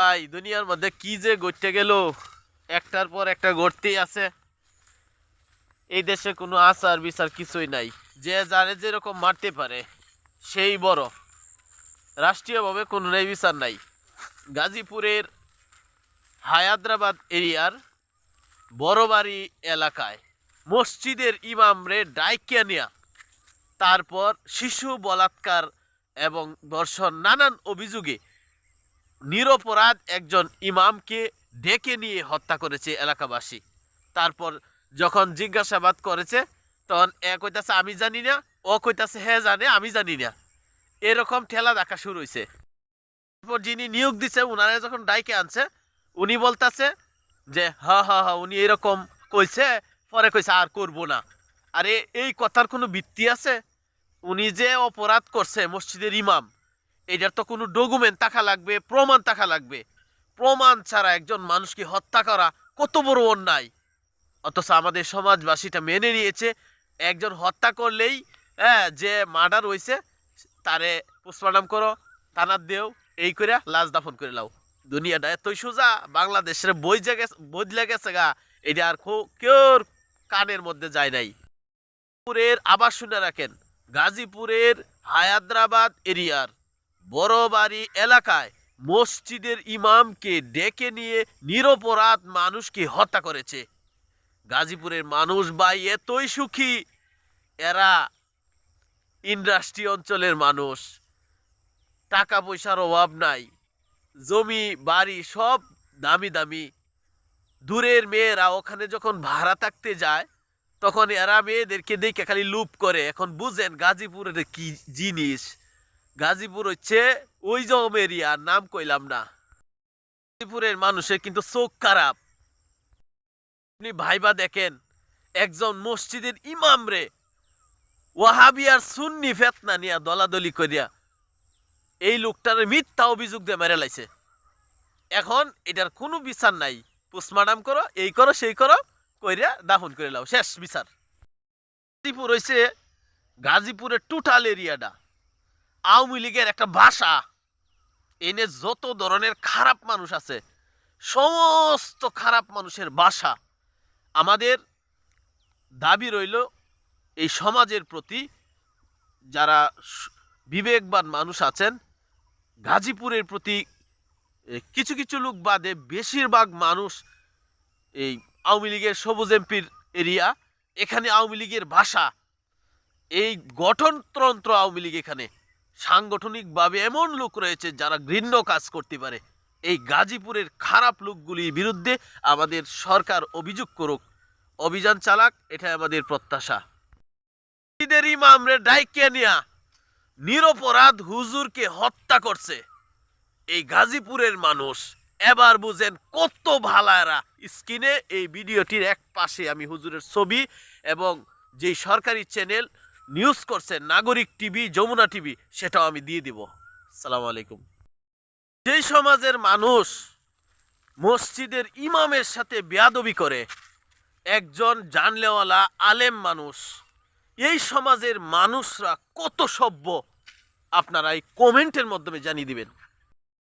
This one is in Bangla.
ভাই, দুনিয়ার মধ্যে কি যে ঘটতে গেল? একটার পর একটা ঘটতেই আছে। এই দেশে কোনো আচার বিচার কিছুই নাই। যে যারে যেরকম মারতে পারে, সেই বড়। রাষ্ট্রীয়ভাবে কোনো ন্যায় বিচার নাই। গাজীপুরের হায়দ্রাবাদ এরিয়ার বড়বাড়ি এলাকায় মসজিদের ইমামরে ডাইকিয়া নিয়া, তারপর শিশু বলাৎকার এবং ধর্ষণ নানান অভিযোগে নিরপরাধ একজন ইমামকে ডেকে নিয়ে হত্যা করেছে এলাকাবাসী। তারপর যখন জিজ্ঞাসাবাদ করেছে, তখন এ কইতাছে, আমি জানি না। ও কইতাছে হ্যাঁ জানে, আমি জানি না। এরকম ঠেলা দেখা শুরু হয়েছে তারপর যিনি নিয়োগ দিছে, উনারা যখন ডাইকে আনছে, উনি বলতাছে যে, হা হা হা, উনি এরকম কইছে, পরে কইছে, আর করব না। আরে, এই কথার কোনো ভিত্তি আছে? উনি যে অপরাধ করছে মসজিদের ইমাম এটার তো কোনো ডকুমেন্ট থাকা লাগবে, প্রমাণ থাকা লাগবে। প্রমাণ ছাড়া একজন মানুষকে হত্যা করা কত বড় অন্যায়। অথচ আমাদের সমাজবাসীটা মেনে নিয়েছে, একজন হত্যা করলেই হ্যাঁ যে মার্ডার হয়েছে তারে পোস্টমর্টম করো, তানার দেও, এই করে লাশ দাফন করে লাও। দুনিয়াটা এতই সোজা, বাংলাদেশের বই জায়গা বদলে গেছে গা। এটা আর কেউর কানের মধ্যে যায় নাই। গাজীপুরের আবার শুনে রাখেন, গাজীপুরের হায়দ্রাবাদ এরিয়ার। বড়বাড়ি এলাকায় মসজিদের ইমামকে ডেকে নিয়ে নিরপরাধ মানুষকে হত্যা করেছে। গাজীপুরের মানুষ ভাই এতই সুখী, এরা ইন্ডাস্ট্রি অঞ্চলের মানুষ। টাকা পয়সার অভাব নাই, জমি, বাড়ি সব দামি দামি। দূরের মেয়েরা ওখানে যখন ভাড়া থাকতে যায়, তখন এরা মেয়েদেরকে দেখে খালি লুপ করে। এখন বুঝেন গাজীপুরের কি জিনিস। গাজীপুর হচ্ছে ওই জম এরিয়া নাম কইলাম না। গাজীপুরের মানুষের কিন্তু চোখ খারাপ। আপনি ভাইবা দেখেন, একজন মসজিদের ইমাম রে ওয়াহাবিয়ার সুন্নি ফেতনা নিয়া দলাদলি করিয়া এই লোকটার মিথ্যা অভিযোগ দিয়ে মেরে লাইছে। এখন এটার কোনো বিচার নাই। পোস্টমার্টাম করো, এই করো, সেই করো, কইরা দাফন করে লাও। শেষ বিচার। গাজীপুর হয়েছে গাজীপুরের টোটাল এরিয়াটা আওয়ামী লীগের একটা ভাষা। এনে যত ধরনের খারাপ মানুষ আছে, সমস্ত খারাপ মানুষের বাসা আমাদের দাবি রইল, এই সমাজের প্রতি যারা বিবেকবান মানুষ আছেন, গাজীপুরের প্রতি কিছু কিছু লোক বাদে বেশিরভাগ মানুষ এই আওয়ামী লীগের সবুজ এমপির এরিয়া, এখানে আওয়ামী লীগের ভাষা। এই গঠনতন্ত্র আওয়ামী লীগ এখানে সাংগঠনিকভাবে এমন লোক রয়েছে যারা ঘৃণ্য কাজ করতে পারে। এই গাজীপুরের খারাপ লোকগুলির বিরুদ্ধে আমাদের সরকার অভিযোগ করুক। অভিযান চালাক এটা আমাদের প্রত্যাশা। ঈদের ইমামরে নিরপরাধ হুজুরকে হত্যা করছে। এই গাজীপুরের মানুষ, এবার বুঝেন কত ভালারা স্ক্রিনে এই ভিডিওটির এক পাশে আমি হুজুরের ছবি এবং যেই সরকারি চ্যানেল নিউজ করছে নাগরিক টিভি যমুনা টিভি সেটাও আমি দিয়ে দিব। সালাম আলাইকুম। যেই সমাজের মানুষ মসজিদের ইমামের সাথে বেয়াদবি করে, একজন জানলেওয়ালা আলেম মানুষ, এই সমাজের মানুষরা কত সভ্য? আপনারা এই কমেন্টের মাধ্যমে জানিয়ে দিবেন।